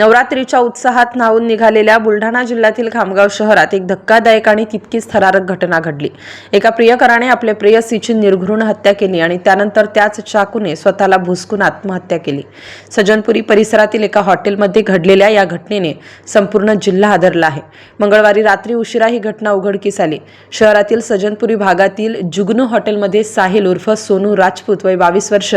नवरात्रीच्या उत्साहात न्हावून निघालेल्या बुलढाणा जिल्ह्यातील खामगाव शहरात एक धक्कादायक आणि तितकीच थरारक घटना घडली. एका प्रियकराने आपल्या प्रेयसीची निर्घृण हत्या केली आणि त्यानंतर त्याच चाकूने स्वतःला भुसकून आत्महत्या केली. सज्जनपुरी परिसरातील एका हॉटेलमध्ये घडलेल्या या घटनेने संपूर्ण जिल्हा हादरला आहे. मंगळवारी रात्री उशिरा ही घटना उघडकीस आली. शहरातील सज्जनपुरी भागातील जुगनू हॉटेलमध्ये साहिल उर्फ सोनू राजपूत वय बावीस वर्ष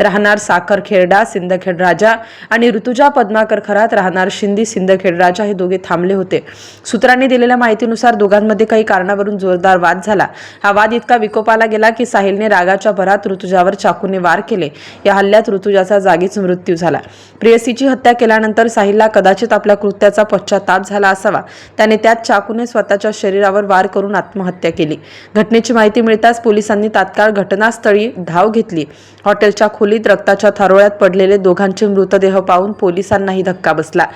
राहणार साखर खेरडा सिंदखेड राजा आणि ऋतुजा पद्माकर खरा खरात राहणार शिंदी सिंदखेड राजा हे दोघे थांबले होते. सूत्रांनी दिलेल्या माहितीनुसार दोघांमध्ये काही कारणावरून जोरदार वाद झाला. हा वाद इतका विकोपाला गेला की साहिलने रागाच्या भरात ऋतुजावर चाकूने वार केले. या हल्ल्यात ऋतुजाचा जागीच मृत्यू झाला. प्रेयसीची हत्या केल्यानंतर साहिलला कदाचित आपल्या कृत्याचा पश्चाताप झाला असावा. त्याने त्यात चाकूने स्वतःच्या शरीरावर वार करून आत्महत्या केली. घटनेची माहिती मिळताच पोलिसांनी तात्काळ घटनास्थळी धाव घेतली. हॉटेलच्या खोलीत रक्ताच्या थारोळ्यात पडलेले दोघांचे मृतदेह पाहून पोलिसांनाही धक्का बसला.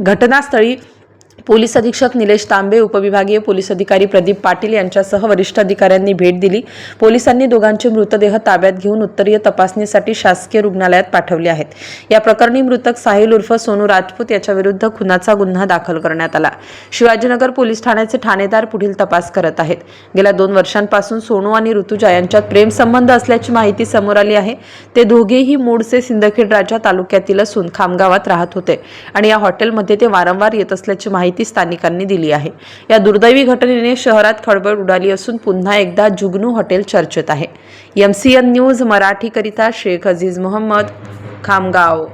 घटनास्थळी पोलीस अधीक्षक निलेश तांबे उपविभागीय पोलीस अधिकारी प्रदीप पाटील यांच्यासह वरिष्ठ अधिकाऱ्यांनी भेट दिली. पोलिसांनी दोघांचे मृतदेह ताब्यात घेऊन उत्तरीय तपासणीसाठी शासकीय रुग्णालयात पाठवले आहेत. या प्रकरणी मृतक साहिल उर्फ सोनू राजपूत याच्याविरुद्ध खुनाचा गुन्हा दाखल करण्यात आला. शिवाजीनगर पोलीस ठाण्याचे ठाणेदार पुढील तपास करत आहेत. गेल्या दोन वर्षांपासून सोनू आणि ऋतुजा यांच्यात प्रेमसंबंध असल्याची माहिती समोर आली आहे. ते दोघेही मूळचे सिंदखेड राजा तालुक्यातील असून खामगावात राहत होते आणि या हॉटेलमध्ये ते वारंवार येत असल्याची माहिती स्थानिकांनी दिली आहे. या दुर्दैवी घटनेने शहरात खळबळ उडाली असून पुन्हा एकदा जुगनू हॉटेल चर्चेत आहे. एम सी एन न्यूज मराठीकरिता शेख अजीज मोहम्मद खामगाव.